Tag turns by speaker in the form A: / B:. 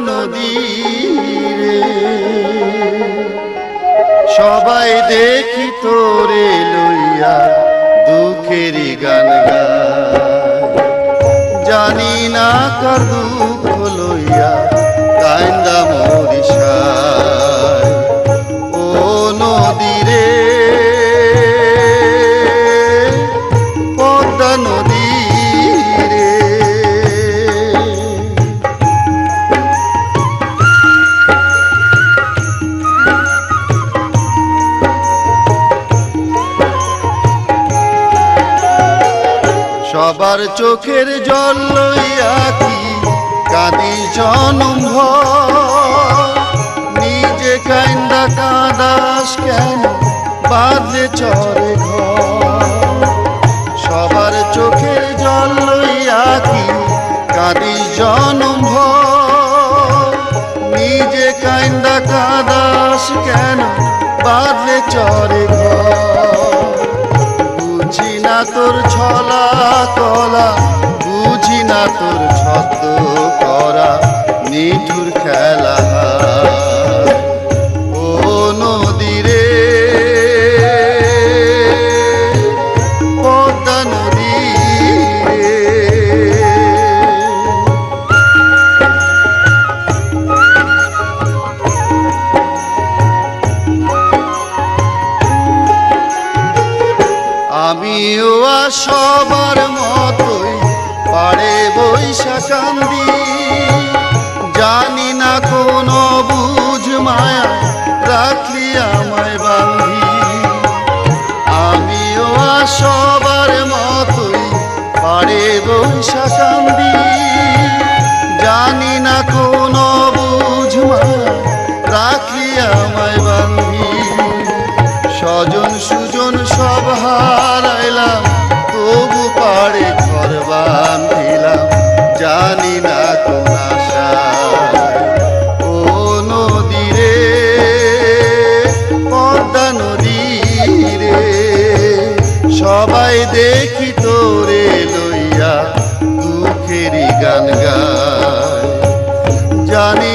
A: নদী সবাই দেখি তোরে লইয়া দুঃখের গান জানি না কর দুঃখ লইয়া সবার চোখের জল লইয়া কি কাঁদি জনম। নিজে কান্দা কাঁদাস কেন বাদলে চরে সবার চোখের জল লইয়া কি কাঁদি জনম। নিজে কান্দা কাঁদাস কেন বাদলে চরে ঘর তোর ছলা কলা বুঝি না তোর ছত করা নিঠুর খেলা আমিও সবার মতোই পারে বৈশাখান্দি জানি না কোনো বুঝ মায়া রাখলি আমায় বান্ধি। আমিও সবার মতোই পারে বৈশাখান্দি জানি না কোনো বুঝ মায়া রাখলি আমায় জানি